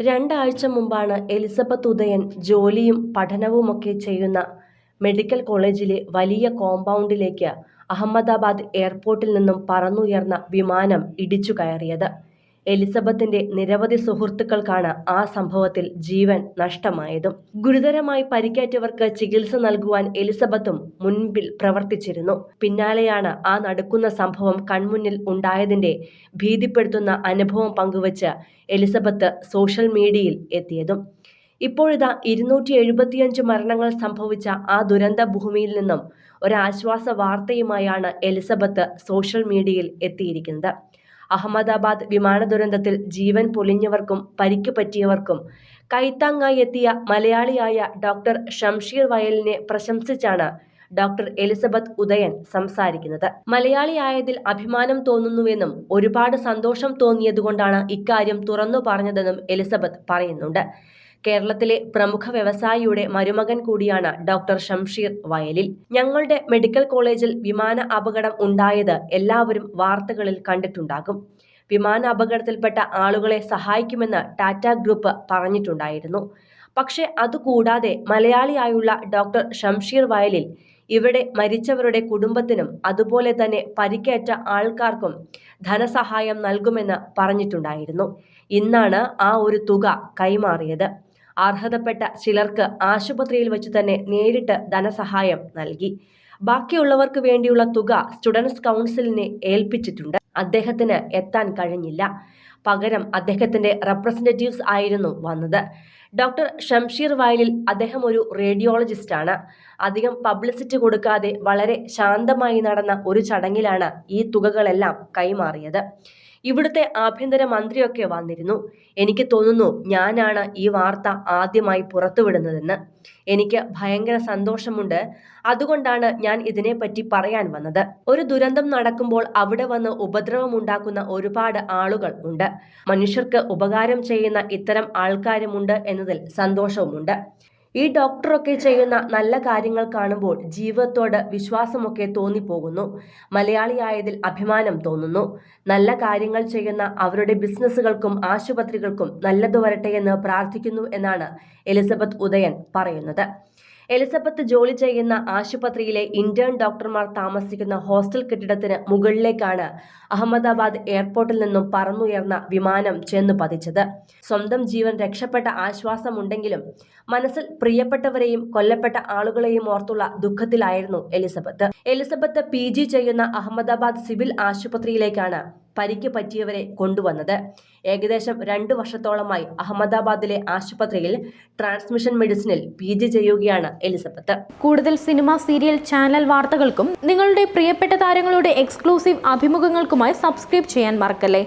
രണ്ടാഴ്ച മുമ്പാണ് എലിസബത്ത് ഉദയൻ ജോലിയും പഠനവുമൊക്കെ ചെയ്യുന്ന മെഡിക്കൽ കോളേജിലെ വലിയ കോമ്പൗണ്ടിലേക്ക് അഹമ്മദാബാദ് എയർപോർട്ടിൽ നിന്നും പറന്നുയർന്ന വിമാനം ഇടിച്ചു കയറിയത്. എലിസബത്തിന്റെ നിരവധി സുഹൃത്തുക്കൾക്കാണ് ആ സംഭവത്തിൽ ജീവൻ നഷ്ടമായതും. ഗുരുതരമായി പരിക്കേറ്റവർക്ക് ചികിത്സ നൽകുവാൻ എലിസബത്തും മുൻപിൽ പ്രവർത്തിച്ചിരുന്നു. പിന്നാലെയാണ് ആ നടക്കുന്ന സംഭവം കൺമുന്നിൽ ഉണ്ടായതിന്റെ ഭീതിപ്പെടുത്തുന്ന അനുഭവം പങ്കുവച്ച് എലിസബത്ത് സോഷ്യൽ മീഡിയയിൽ എത്തിയതും. ഇപ്പോഴിതാ ഇരുന്നൂറ്റി എഴുപത്തിയഞ്ച് മരണങ്ങൾ സംഭവിച്ച ആ ദുരന്ത ഭൂമിയിൽ നിന്നും ഒരാശ്വാസ വാർത്തയുമായാണ് എലിസബത്ത് സോഷ്യൽ മീഡിയയിൽ എത്തിയിരിക്കുന്നത്. അഹമ്മദാബാദ് വിമാന ദുരന്തത്തിൽ ജീവൻ പൊലിഞ്ഞവർക്കും പരിക്ക് പറ്റിയവർക്കും കൈത്താങ്ങായി എത്തിയ മലയാളിയായ ഡോക്ടർ ഷംഷീർ വയലിനെ പ്രശംസിച്ചാണ് ഡോക്ടർ എലിസബത്ത് ഉദയൻ സംസാരിക്കുന്നത്. മലയാളിയായതിൽ അഭിമാനം തോന്നുന്നുവെന്നും ഒരുപാട് സന്തോഷം തോന്നിയതുകൊണ്ടാണ് ഇക്കാര്യം തുറന്നു പറഞ്ഞതെന്നും എലിസബത്ത് പറയുന്നുണ്ട്. കേരളത്തിലെ പ്രമുഖ വ്യവസായിയുടെ മരുമകൻ കൂടിയാണ് ഡോക്ടർ ഷംഷീർ വയലിൽ. ഞങ്ങളുടെ മെഡിക്കൽ കോളേജിൽ വിമാന അപകടം ഉണ്ടായത് എല്ലാവരും വാർത്തകളിൽ കണ്ടിട്ടുണ്ടാകും. വിമാന അപകടത്തിൽപ്പെട്ട ആളുകളെ സഹായിക്കുമെന്ന് ടാറ്റ ഗ്രൂപ്പ് പറഞ്ഞിട്ടുണ്ടായിരുന്നു. പക്ഷേ അതുകൂടാതെ മലയാളിയായുള്ള ഡോക്ടർ ഷംഷീർ വയലിൽ ഇവിടെ മരിച്ചവരുടെ കുടുംബത്തിനും അതുപോലെ തന്നെ പരിക്കേറ്റ ആൾക്കാർക്കും ധനസഹായം നൽകുമെന്ന് പറഞ്ഞിട്ടുണ്ടായിരുന്നു. ഇന്നാണ് ആ ഒരു തുക കൈമാറിയത്. അർഹതപ്പെട്ട ചിലർക്ക് ആശുപത്രിയിൽ വെച്ച് തന്നെ നേരിട്ട് ധനസഹായം നൽകി. ബാക്കിയുള്ളവർക്ക് വേണ്ടിയുള്ള തുക സ്റ്റുഡൻസ് കൗൺസിലിനെ ഏൽപ്പിച്ചിട്ടുണ്ട്. അദ്ദേഹത്തിന് എത്താൻ കഴിഞ്ഞില്ല. പകരം അദ്ദേഹത്തിന്റെ റെപ്രസെന്റേറ്റീവ്സ് ആയിരുന്നു വന്നത്. ഡോക്ടർ ഷംഷീർ വയലിൽ അദ്ദേഹം ഒരു റേഡിയോളജിസ്റ്റാണ് അധികം പബ്ലിസിറ്റി കൊടുക്കാതെ വളരെ ശാന്തമായി നടന്ന ഒരു ചടങ്ങിലാണ് ഈ തുകകളെല്ലാം കൈമാറിയത്. ഇവിടുത്തെ ആഭ്യന്തര മന്ത്രിയൊക്കെ വന്നിരുന്നു. എനിക്ക് തോന്നുന്നു ഞാനാണ് ഈ വാർത്ത ആദ്യമായി പുറത്തുവിടുന്നതെന്ന്. എനിക്ക് ഭയങ്കര സന്തോഷമുണ്ട്. അതുകൊണ്ടാണ് ഞാൻ ഇതിനെപ്പറ്റി പറയാൻ വന്നത്. ഒരു ദുരന്തം നടക്കുമ്പോൾ അവിടെ വന്ന് ഉപദ്രവമുണ്ടാക്കുന്ന ഒരുപാട് ആളുകൾ ഉണ്ട്. മനുഷ്യർക്ക് ഉപകാരം ചെയ്യുന്ന ഇത്തരം ആൾക്കാരുമുണ്ട് എന്നതിൽ സന്തോഷവുമുണ്ട്. ഈ ഡോക്ടറൊക്കെ ചെയ്യുന്ന നല്ല കാര്യങ്ങൾ കാണുമ്പോൾ ജീവിതത്തോട് വിശ്വാസമൊക്കെ തോന്നിപ്പോകുന്നു. മലയാളിയായതിൽ അഭിമാനം തോന്നുന്നു. നല്ല കാര്യങ്ങൾ ചെയ്യുന്ന അവരുടെ ബിസിനസ്സുകൾക്കും ആശുപത്രികൾക്കും നല്ലത് വരട്ടെ എന്ന് പ്രാർത്ഥിക്കുന്നു എന്നാണ് എലിസബത്ത് ഉദയൻ പറയുന്നത്. എലിസബത്ത് ജോലി ചെയ്യുന്ന ആശുപത്രിയിലെ ഇന്റേൺ ഡോക്ടർമാർ താമസിക്കുന്ന ഹോസ്റ്റൽ കെട്ടിടത്തിന് മുകളിലേക്കാണ് അഹമ്മദാബാദ് എയർപോർട്ടിൽ നിന്നും പറന്നുയർന്ന വിമാനം ചെന്നു പതിച്ചത്. സ്വന്തം ജീവൻ രക്ഷപ്പെട്ട ആശ്വാസമുണ്ടെങ്കിലും മനസ്സിൽ പ്രിയപ്പെട്ടവരെയും കൊല്ലപ്പെട്ട ആളുകളെയും ഓർത്തുള്ള ദുഃഖത്തിലായിരുന്നു എലിസബത്ത്. എലിസബത്ത് പി ചെയ്യുന്ന അഹമ്മദാബാദ് സിവിൽ ആശുപത്രിയിലേക്കാണ് പരിക്ക് പറ്റിയവരെ കൊണ്ടുവന്നത്. ഏകദേശം രണ്ട് വർഷത്തോളമായി അഹമ്മദാബാദിലെ ആശുപത്രിയിൽ ട്രാൻസ്മിഷൻ മെഡിസിനിൽ പി ജി ചെയ്യുകയാണ് എലിസബത്ത്. കൂടുതൽ സിനിമ സീരിയൽ ചാനൽ വാർത്തകൾക്കും നിങ്ങളുടെ പ്രിയപ്പെട്ട താരങ്ങളുടെ എക്സ്ക്ലൂസീവ് അഭിമുഖങ്ങൾക്കുമായി സബ്സ്ക്രൈബ് ചെയ്യാൻ മറക്കല്ലേ?